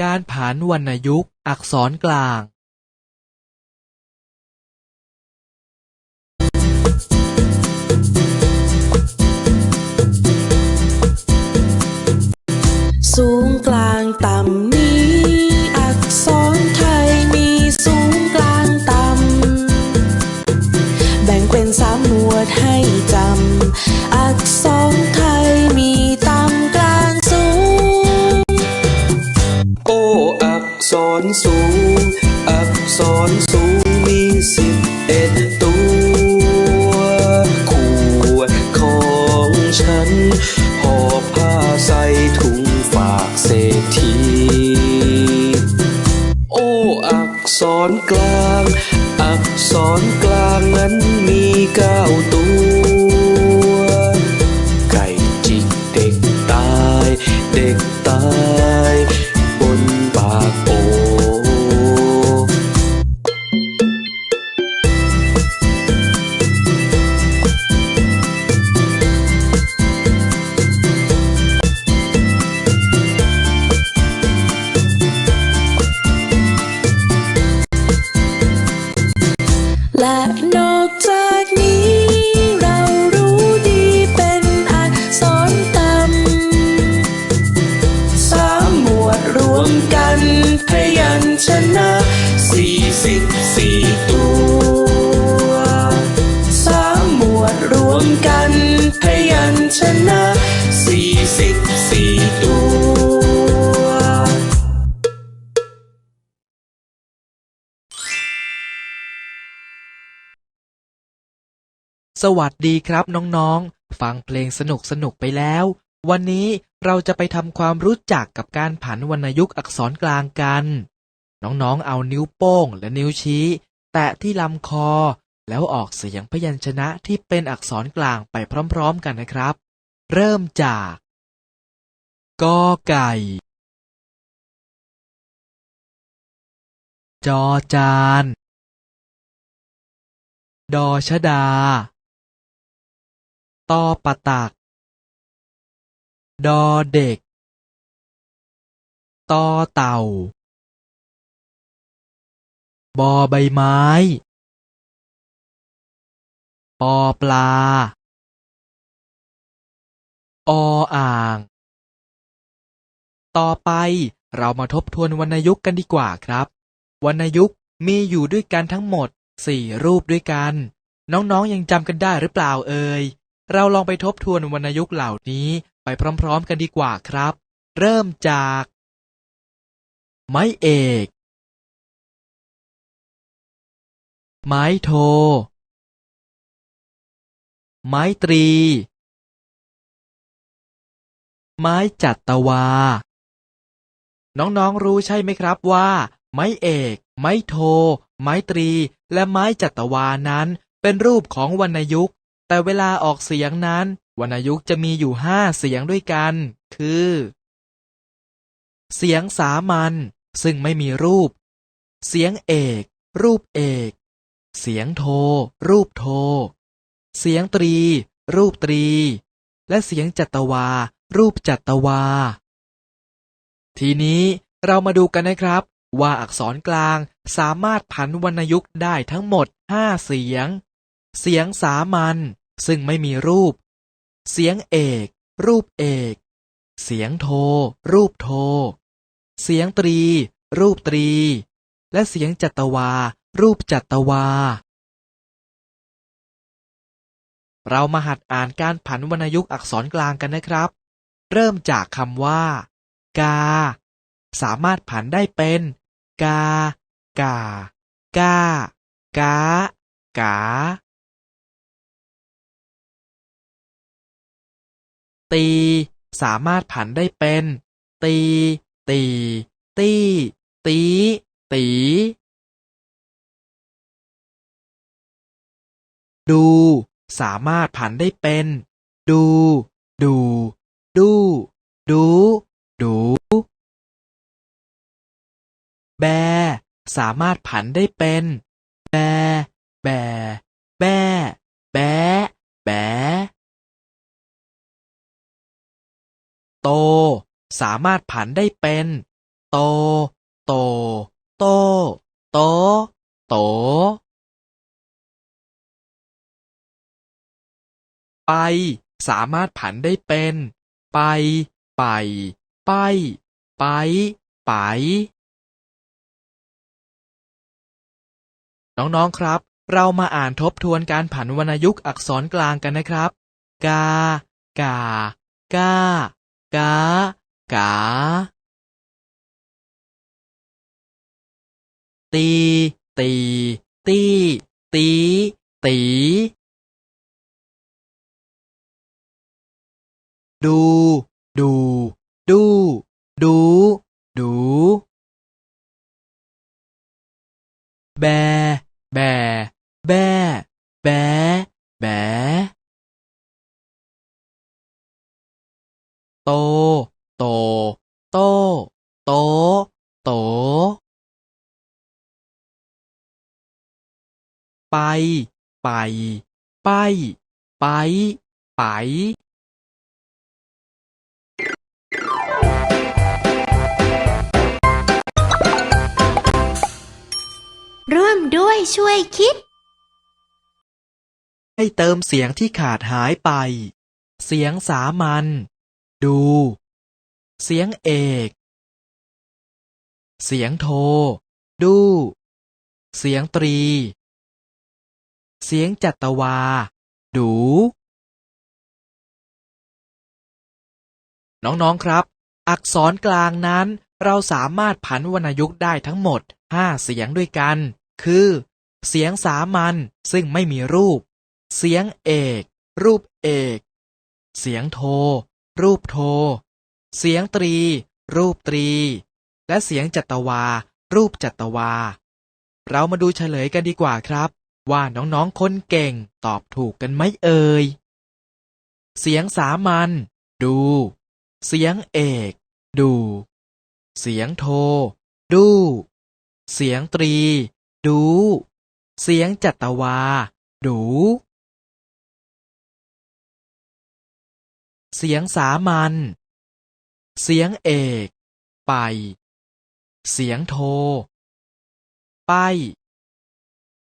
การผานวรรณยุกต์ อักษรกลาง สูงกลางต่ำ หอบผ้าใส่ถุงฝากเศรษฐี โอ้อักษรกลาง อักษร สวัสดีครับน้องๆ ฟังเพลงสนุกๆไปแล้ว วันนี้เราจะไปทำความรู้จักกับการผันวรรณยุกต์อักษรกลางกัน น้องๆ เอานิ้วโป้งและนิ้วชี้ แตะที่ลำคอ แล้วออกเสียงพยัญชนะที่เป็นอักษรกลางไปพร้อมๆ กันนะครับ เริ่มจากกอไก่ จอจาน ดอชดา ตอปะตัก ดอเด็ก ตอเต่า บอใบไม้ ปอปลา ออ่าง ต่อไปเรามาทบทวนวรรณยุกต์กันดีกว่าครับ วรรณยุกต์มีอยู่ด้วยกันทั้งหมดสี่รูปด้วยกัน น้องๆยังจำกันได้หรือเปล่าเอ่ย เราลองไปทบทวนวรรณยุกต์เหล่านี้ไปพร้อม ๆ กันดีกว่าครับ เริ่มจาก ไม้เอก ไม้โท ไม้ตรี ไม้จัตวา น้องๆรู้ใช่ไหมครับว่า ไม้เอก ไม้โท ไม้ตรี และไม้จัตวานั้นเป็นรูปของวรรณยุกต์ แต่เวลาออกเสียงนั้น วรรณยุกต์จะมีอยู่ห้าเสียงด้วยกัน คือ เสียงสามัญซึ่งไม่มีรูป เสียงเอก รูปเอก เสียงโท รูปโท เสียงตรี รูปตรี และเสียงจัตวา รูปจัตวา ทีนี้เรามาดูกันนะครับ ว่าอักษรกลางสามารถผันวรรณยุกต์ได้ทั้งหมดห้าเสียง เสียงสามัญ ซึ่งไม่มีรูป เสียงเอก รูปเอก เสียงโท รูปโท เสียงตรี รูปตรี และเสียงจัตวา รูปจัตวา เรามาหัดอ่านการผันวรรณยุกต์อักษรกลางกันนะครับ เริ่มจากคำว่า กา สามารถผันได้เป็น กา กากากากา ตี สามารถผันได้เป็น ตี ตี ตี ตี ตี ดู สามารถผันได้เป็น ดู ดู ดู ดู ดู แบ สามารถผันได้เป็น แบ แบ แบแแบ โต สามารถผันได้เป็น โต โต โต โต โต ไป สามารถผันได้เป็น ไป ไป ไป ไป ไป น้อง ๆ ครับ เรามาอ่านทบทวนการผันวรรณยุกต์อักษรกลางกันนะครับ กา กา กา กากา ตี ตี ตี ตี ตี ดู ดู ดู ดู ดู แบ แบ แบ แบ แบ โต โต โต โต โต ไป ไป ไป ไป ไป ร่วมด้วยช่วยคิด ให้เติมเสียงที่ขาดหายไป เสียงสามัญ ดู เสียงเอก เสียงโท ดู เสียงตรี เสียงจัตวา ดู น้องๆครับ อักษรกลางนั้นเราสามารถผันวรรณยุกต์ได้ทั้งหมด5เสียงด้วยกัน คือ เสียงสามัญซึ่งไม่มีรูป เสียงเอก รูปเอก เสียงโท รูปโท เสียงตรี รูปตรี และเสียงจัตวา รูปจัตวา เรามาดูเฉลยกันดีกว่าครับ ว่าน้องๆคนเก่งตอบถูกกันไหมเอ่ย เสียงสามัญดู เสียงเอก ดู เสียงโท ดู เสียงตรี ดู เสียงจัตวา ดู เสียงสามัญ เสียงเอก ไป เสียงโท ไป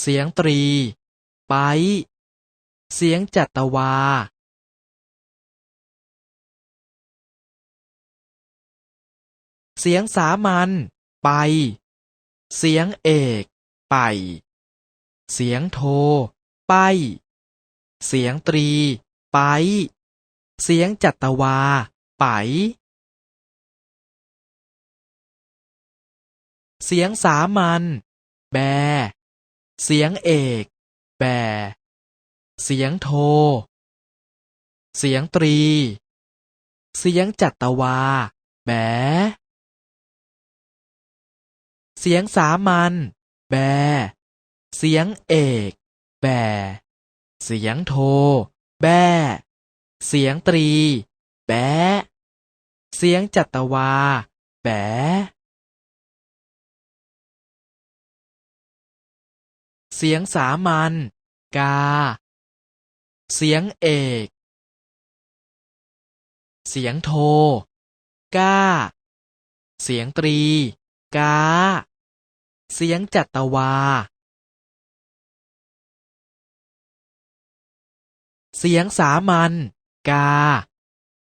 เสียงตรี ไป เสียงจัตวา เสียงสามัญ ไป เสียงเอก ไป เสียงโท ไป เสียงตรี ไป เสียงจัตวา ไป เสียงสามัญ แบ เสียงเอก แบ เสียงโท เสียงตรี เสียงจัตวา แบ เสียงสามัญ แบ เสียงเอก แบ เสียงโท แบ เสียงตรี แบเสียงจัตวา แบเสียงสามัญ กา เสียงเอก เสียงโทกาเสียงตรี กา เสียงจัตวา เสียงสามัญ กา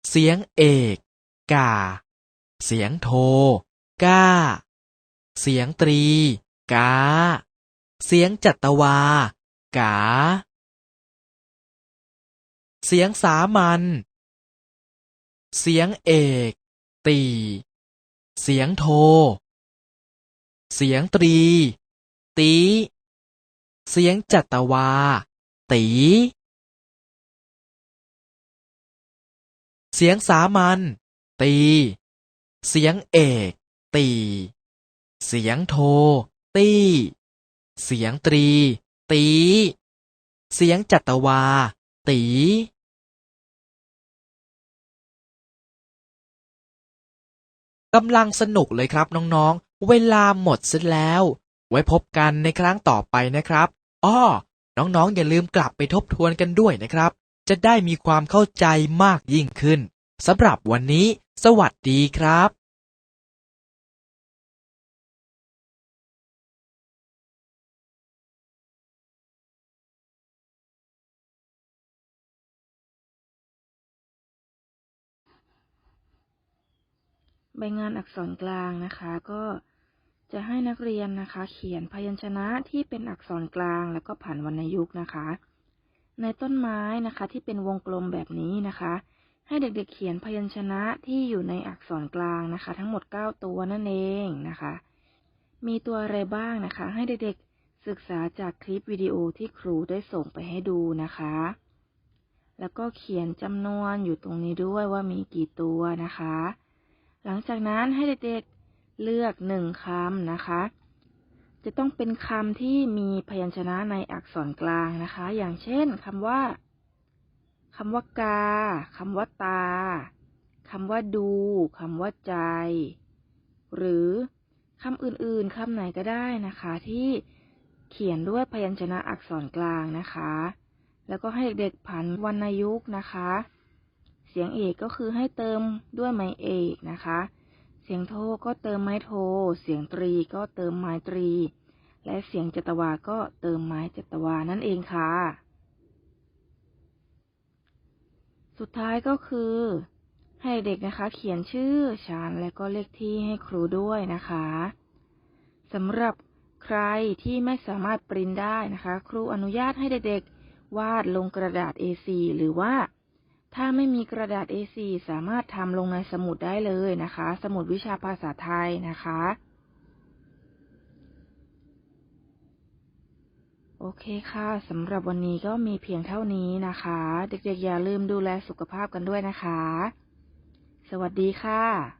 เสียงเอก กา เสียงโทกาเสียงตรี กา เสียงจัตวา กา เสียงสามัญ เสียงเอก ตี เสียงโท เสียงตรี ตี เสียงจัตวา ตี เสียงสามัญตี เสียงเอก ตี เสียงโท ตี เสียงตรี ตี เสียงจัตวา ตีกำลังสนุกเลยครับน้องๆ เวลาหมดสร็จแล้ว ไว้พบกันในครั้งต่อไปนะครับ อ้อ น้องๆ อย่าลืมกลับไปทบทวนกันด้วยนะครับ จะได้มีความเข้าใจมากยิ่งขึ้นสำหรับวันนี้ สวัสดีครับใบงานอักษรกลางนะคะ ก็จะให้นักเรียนนะคะ เขียนพยัญชนะที่เป็นอักษรกลางแล้วก็ผ่านวรรณยุกต์นะคะ ในต้นไม้นะคะ ที่เป็นวงกลมแบบนี้นะคะ ให้เด็กๆเขียนพยัญชนะที่อยู่ในอักษรกลางนะคะ ทั้งหมด 9 ตัวนั่นเองนะคะ มีตัวอะไรบ้างนะคะ ให้เด็กๆศึกษาจากคลิปวิดีโอที่ครูได้ส่งไปให้ดูนะคะ แล้วก็เขียนจำนวนอยู่ตรงนี้ด้วยว่ามีกี่ตัวนะคะ หลังจากนั้นให้เด็กๆเลือกหนึ่งคำนะคะ จะต้องเป็นคำที่มีพยัญชนะในอักษรกลางนะคะ อย่างเช่นคำว่าคำว่ากาคำว่าตาคำว่าดูคำว่าใจ หรือคำอื่นๆคำไหนก็ได้นะคะ ที่เขียนด้วยพยัญชนะอักษรกลางนะคะ แล้วก็ให้เด็กๆผันวรรณยุกต์นะคะ เสียงเอกก็คือให้เติมด้วยไม้เอกนะคะ เสียงโทก็เติมไม้โท เสียงตรีก็เติมไม้ตรี และเสียงจัตวาก็เติมไม้จัตวานั่นเองค่ะ สุดท้ายก็คือ ให้เด็กนะคะ เขียนชื่อชั้นและก็เลขที่ให้ครูด้วยนะคะสำหรับใครที่ไม่สามารถปริ้นได้นะคะ ครูอนุญาตให้เด็กๆวาดลงกระดาษ A4 หรือว่า ถ้าไม่มีกระดาษ A4 สามารถทำลงในสมุดได้เลยนะคะ สมุดวิชาภาษาไทยนะคะ โอเคค่ะสำหรับวันนี้ก็มีเพียงเท่านี้นะคะ เด็กๆอย่าลืมดูแลสุขภาพกันด้วยนะคะ สวัสดีค่ะ